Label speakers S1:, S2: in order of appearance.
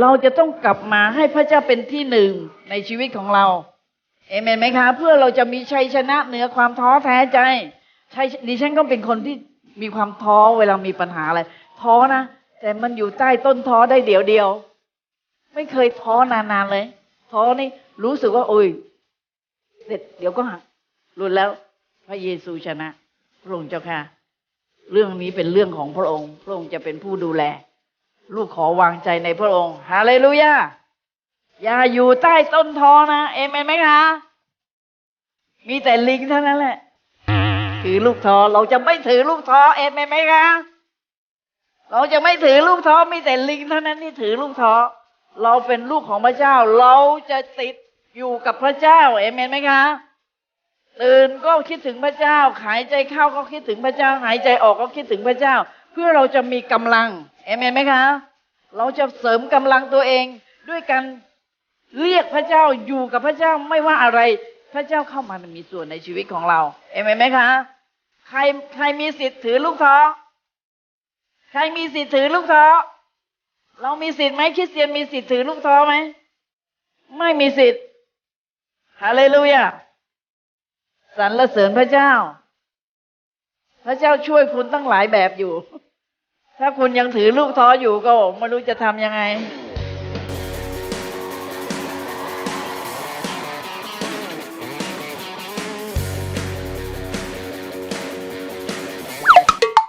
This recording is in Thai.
S1: เราจะต้องกลับมาให้พระเจ้าเป็นที่หนึ่งในชีวิตของเรา เอเมนไหมคะ เพื่อเราจะมีชัยชนะเหนือความท้อแท้ใจใช่ดิฉันก็เป็นคนที่มีความท้อเวลามีปัญหาอะไรท้อนะแต่มันอยู่ใต้ต้นท้อได้เดียวเดียว ไม่เคยท้อนานๆเลยท้อนี่รู้สึกว่า โอ้ยเสร็จเดี๋ยวก็หักหลุดแล้ว พระเยซูชนะพระองค์เจ้าค่ะ เรื่องนี้เป็นเรื่องของพระองค์ พระองค์จะเป็นผู้ดูแล ลูกขอวางใจในพระองค์ฮาเลลูยาอย่าอยู่ใต้ต้นทอนะ เอเมนไหมคะมีแต่ลิงเท่านั้นแหละ ถือลูกท้อเราจะไม่ถือลูกท้อเอเมนไหมคะเราจะไม่ถือลูกท้อมีแต่ลิงเท่านั้นที่ถือลูกท้อเราเป็นลูกของพระเจ้า เราจะติดอยู่กับพระเจ้าเอเมนไหมคะตื่นก็คิดถึงพระเจ้า หายใจเข้าก็คิดถึงพระเจ้า หายใจออกก็คิดถึงพระเจ้า เพื่อเราจะมีกำลังเอเมนไหมคะ เราจะเสริมกำลังตัวเองด้วยการเรียกพระเจ้าอยู่กับพระเจ้าไม่ว่าอะไร พระเจ้าเข้ามามีส่วนในชีวิตของเรา เอเมนไหมคะ ใครใครมีสิทธิ์ถือลูกท้อใครมีสิทธิ์ถือลูกท้อเรามีสิทธิ์ไหมคริสเตียนมีสิทธิ์ถือลูกท้อไหมไม่มีสิทธิ์ฮาเลลูยาสรรเสริญพระเจ้า พระเจ้าช่วยคุณตั้งหลายแบบอยู่ ถ้าคุณยังถือลูกท้ออยู่ก็ไม่รู้จะทำยังไง